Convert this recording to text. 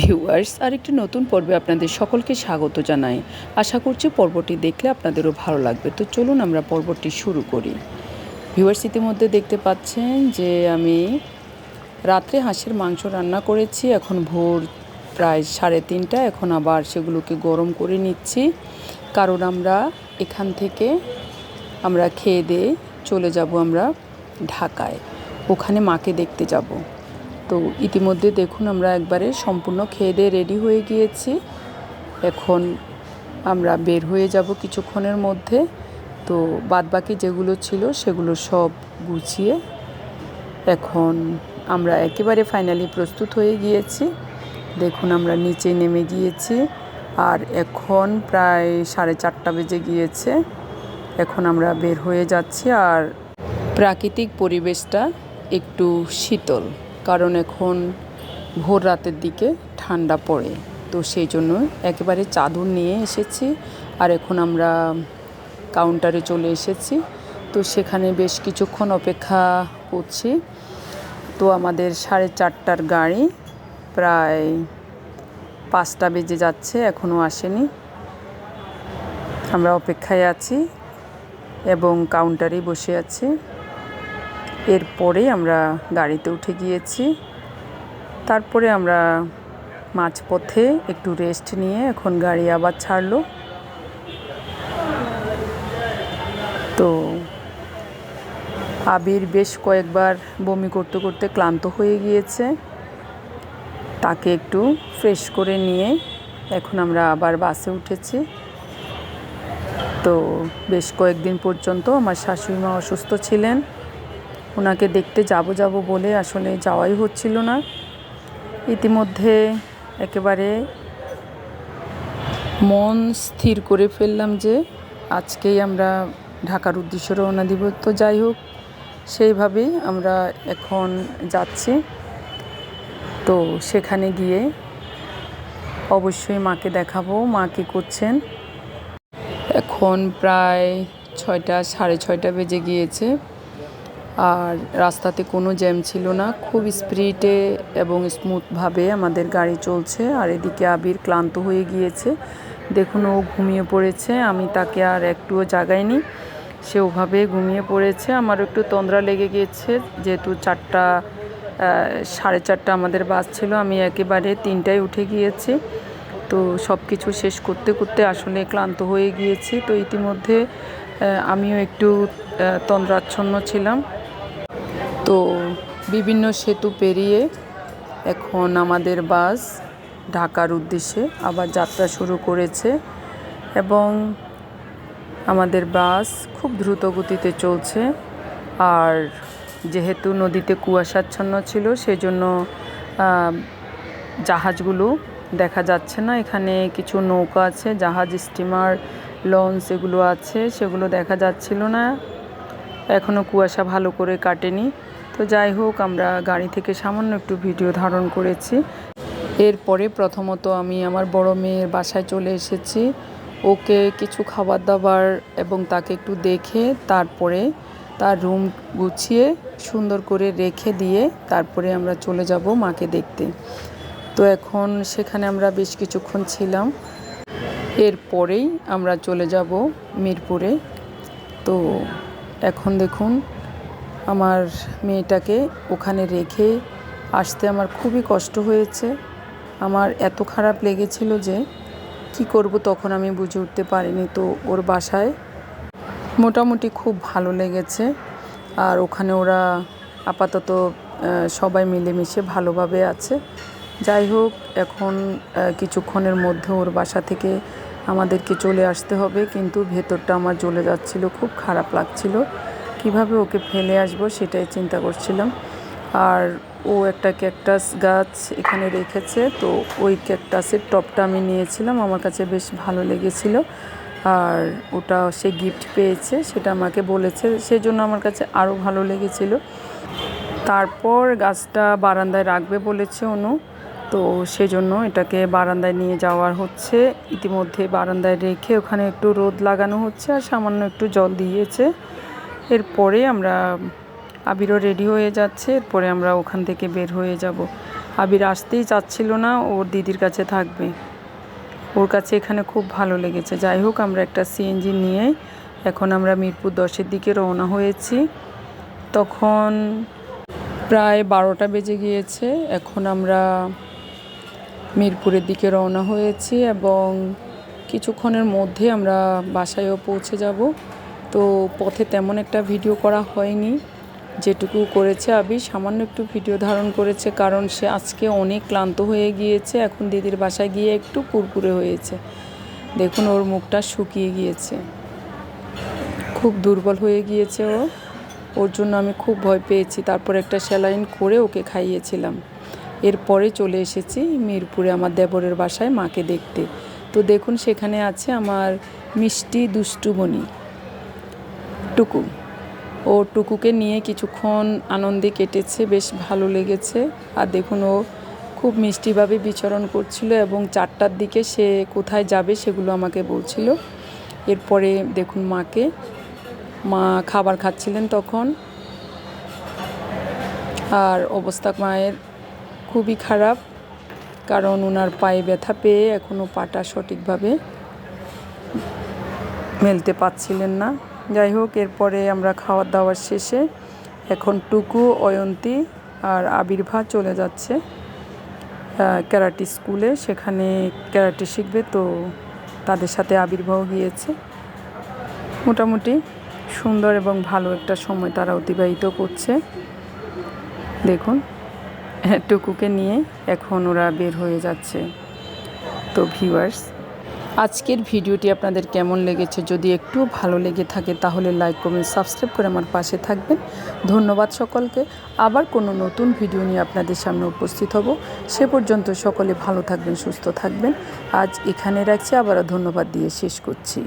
Viewers আরেকটি নতুন পর্বে আপনাদের সকলকে স্বাগত জানাই। আশা করছি পর্বটি দেখলে আপনাদেরও ভালো লাগবে। তো চলুন আমরা পর্বটি শুরু করি। ভিউয়ার্স ইতিমধ্যে দেখতে পাচ্ছেন যে আমি রাত্রে হাঁসের মাংস রান্না করেছি। এখন ভোর প্রায় সাড়ে তিনটা। এখন আবার সেগুলোকে গরম করে নিচ্ছি। কারণ আমরা এখান থেকে আমরা খেয়ে দিয়ে চলে যাব আমরা ঢাকায়। ওখানে মাকে দেখতে যাব। তো ইতিমধ্যে দেখুন আমরা একবারে সম্পূর্ণ খেয়ে দিয়ে রেডি হয়ে গিয়েছি। এখন আমরা বের হয়ে যাব কিছুক্ষণের মধ্যে। তো বাদবাকি যেগুলো ছিল সেগুলো সব গুছিয়ে এখন আমরা একেবারে ফাইনালি প্রস্তুত হয়ে গিয়েছি। দেখুন আমরা নিচে নেমে গিয়েছি আর এখন প্রায় সাড়ে চারটা বেজে গিয়েছে। এখন আমরা বের হয়ে যাচ্ছি আর প্রাকৃতিক পরিবেশটা একটু শীতল। কারণ এখন ভোর রাতের দিকে ঠান্ডা পড়ে। তো সেই জন্য একেবারে চাদর নিয়ে এসেছি আর এখন আমরা কাউন্টারে চলে এসেছি। তো সেখানে বেশ কিছুক্ষণ অপেক্ষা করছি। তো আমাদের সাড়ে চারটার গাড়ি প্রায় পাঁচটা বেজে যাচ্ছে এখনও আসেনি। আমরা অপেক্ষায় আছি এবং কাউন্টারেই বসে আছি। এরপরে আমরা গাড়িতে উঠে গিয়েছি। তারপরে আমরা মাঝপথে একটু রেস্ট নিয়ে এখন গাড়ি আবার ছাড়লো। তো আবির বেশ কয়েকবার বমি করতে করতে ক্লান্ত হয়ে গিয়েছে। তাকে একটু ফ্রেশ করে নিয়ে এখন আমরা আবার বাসে উঠেছি। তো বেশ কয়েকদিন পর্যন্ত আমার শাশুড়ি মা অসুস্থ ছিলেন। ওনাকে দেখতে যাব যাব বলে আসলে যাওয়াই হচ্ছিল না। ইতিমধ্যে একেবারে মন স্থির করে ফেললাম যে আজকেই আমরা ঢাকার উদ্দেশ্যে রওনা দিব। তো যাই হোক, সেইভাবেই আমরা এখন যাচ্ছি। তো সেখানে গিয়ে অবশ্যই মাকে দেখাবো, মা কী করছেন। এখন প্রায় ছয়টা, সাড়ে ছয়টা বেজে গিয়েছে। আর রাস্তাতে কোনো জ্যাম ছিল না। খুব স্পিডে এবং স্মুথভাবে আমাদের গাড়ি চলছে আর এদিকে আবির ক্লান্ত হয়ে গিয়েছে। দেখুন, ও ঘুমিয়ে পড়েছে। আমি তাকে আর একটুও জাগাইনি। সে ওভাবে ঘুমিয়ে পড়েছে। আমার একটু তন্দ্রা লেগে গিয়েছে। যেহেতু চারটা সাড়ে চারটা আমাদের বাস ছিল, আমি একেবারে তিনটায় উঠে গিয়েছি। তো সব কিছু শেষ করতে করতে আসলে ক্লান্ত হয়ে গিয়েছি। তো ইতিমধ্যে আমিও একটু তন্দ্রাচ্ছন্ন ছিলাম। তো বিভিন্ন সেতু পেরিয়ে এখন আমাদের বাস ঢাকার উদ্দেশ্যে আবার যাত্রা শুরু করেছে এবং আমাদের বাস খুব দ্রুত গতিতে চলছে। আর যেহেতু নদীতে কুয়াশাচ্ছন্ন ছিল, সেজন্য জাহাজগুলো দেখা যাচ্ছে না। এখানে কিছু নৌকা আছে, জাহাজ, স্টিমার, লঞ্চ এগুলো আছে, সেগুলো দেখা যাচ্ছিল না। এখনও কুয়াশা ভালো করে কাটেনি। তো যাই হোক, আমরা গাড়ি থেকে সামান্য একটু ভিডিও ধারণ করেছি। এরপরে প্রথমত আমি আমার বড় মেয়ের বাসায় চলে এসেছি। ওকে কিছু খাবার দাবার এবং তাকে একটু দেখে তারপরে তার রুম গুছিয়ে সুন্দর করে রেখে দিয়ে তারপরে আমরা চলে যাব মাকে দেখতে। তো এখন সেখানে আমরা বেশ কিছুক্ষণ ছিলাম। এরপরেই আমরা চলে যাব মিরপুরে। তো এখন দেখুন আমার মেয়েটাকে ওখানে রেখে আসতে আমার খুবই কষ্ট হয়েছে। আমার এত খারাপ লেগেছিল যে কি করব তখন আমি বুঝে উঠতে পারিনি। তো ওর বাসায় মোটামুটি খুব ভালো লেগেছে আর ওখানে ওরা আপাতত সবাই মিলেমিশে ভালোভাবে আছে। যাই হোক, এখন কিছুক্ষণের মধ্যে ওর বাসা থেকে আমাদেরকে চলে আসতে হবে। কিন্তু ভেতরটা আমার জ্বলে যাচ্ছিল, খুব খারাপ লাগছিল। কীভাবে ওকে ফেলে আসব সেটাই চিন্তা করছিলাম। আর ও একটা ক্যাকটাস গাছ এখানে রেখেছে, তো ওই ক্যাকটাসের টপটা আমি নিয়েছিলাম, আমার কাছে বেশ ভালো লেগেছিল। আর ওটা সে গিফট পেয়েছে, সেটা আমাকে বলেছে, সেজন্য আমার কাছে আরও ভালো লেগেছিল। তারপর গাছটা বারান্দায় রাখবে বলেছে অনু, তো সেজন্য এটাকে বারান্দায় নিয়ে যাওয়ার হচ্ছে। ইতিমধ্যে বারান্দায় রেখে ওখানে একটু রোদ লাগানো হচ্ছে আর সামান্য একটু জল দিয়েছে। এরপরে আমরা আবিরও রেডি হয়ে যাচ্ছে, এরপরে আমরা ওখান থেকে বের হয়ে যাব। আবির আসতেই চাচ্ছিল না ওর দিদির কাছে থাকবে। ওর কাছে এখানে খুব ভালো লেগেছে। যাই হোক, আমরা একটা সিএনজি নিয়ে এখন আমরা মিরপুর দশের দিকে রওনা হয়েছি। তখন প্রায় বারোটা বেজে গিয়েছে, এখন আমরা মিরপুরের দিকে রওনা হয়েছি এবং কিছুক্ষণের মধ্যে আমরা বাসায়ও পৌঁছে যাব। তো পথে তেমন একটা ভিডিও করা হয়নি। যেটুকু করেছে আবি সামান্য একটু ভিডিও ধারণ করেছে কারণ সে আজকে অনেক ক্লান্ত হয়ে গিয়েছে। এখন দিদির বাসায় গিয়ে একটু কুরকুরে হয়েছে। দেখুন ওর মুখটা শুকিয়ে গিয়েছে। খুব দুর্বল হয়ে গিয়েছে ও। ওর জন্য আমি খুব ভয় পেয়েছি। তারপর একটা স্যালাইন করে ওকে খাইয়েছিলাম। এরপরে চলে এসেছি মিরপুরে আমার দেবরের বাসায় মাকে দেখতে। তো দেখুন সেখানে আছে আমার মিষ্টি দুষ্টুমণি টুকু ও টুকুকে নিয়ে কিছুক্ষণ আনন্দে কেটেছে, বেশ ভালো লেগেছে। আর দেখুন, ও খুব মিষ্টিভাবে বিচরণ করছিল এবং চারটার দিকে সে কোথায় যাবে সেগুলো আমাকে বলছিল। এরপরে দেখুন মাকে। মা খাবার খাচ্ছিলেন তখন। আর অবস্থা মায়ের খুবই খারাপ, কারণ ওনার পায়ে ব্যথা পেয়ে এখনও পাটা সঠিকভাবে মেলতে পারছিলেন না। যাই হোক এরপরে আমরা খাওয়ার দাওয়ার শেষে এখন টুকু, অয়ন্তী আর আবির্ভা চলে যাচ্ছে ক্যারাটি স্কুলে। সেখানে ক্যারাটি শিখবে, তো তাদের সাথে আবির্ভাব গিয়েছে মোটামুটি সুন্দর এবং ভালো একটা সময় তারা অতিবাহিত করছে। দেখুন, টুকুকে নিয়ে এখন ওরা বের হয়ে যাচ্ছে। তো ভিউয়ার্স আজকের ভিডিওটি আপনাদের কেমন লেগেছে? যদি একটু ভালো লেগে থাকে, তাহলে লাইক কমেন্ট সাবস্ক্রাইব করে আমার পাশে থাকবেন। ধন্যবাদ সকলকে। আবার কোনো নতুন ভিডিও নিয়ে আপনাদের সামনে উপস্থিত হব। সে পর্যন্ত সকলে ভালো থাকবেন, সুস্থ থাকবেন। আজ এখানে রাখছি। আবারও ধন্যবাদ দিয়ে শেষ করছি।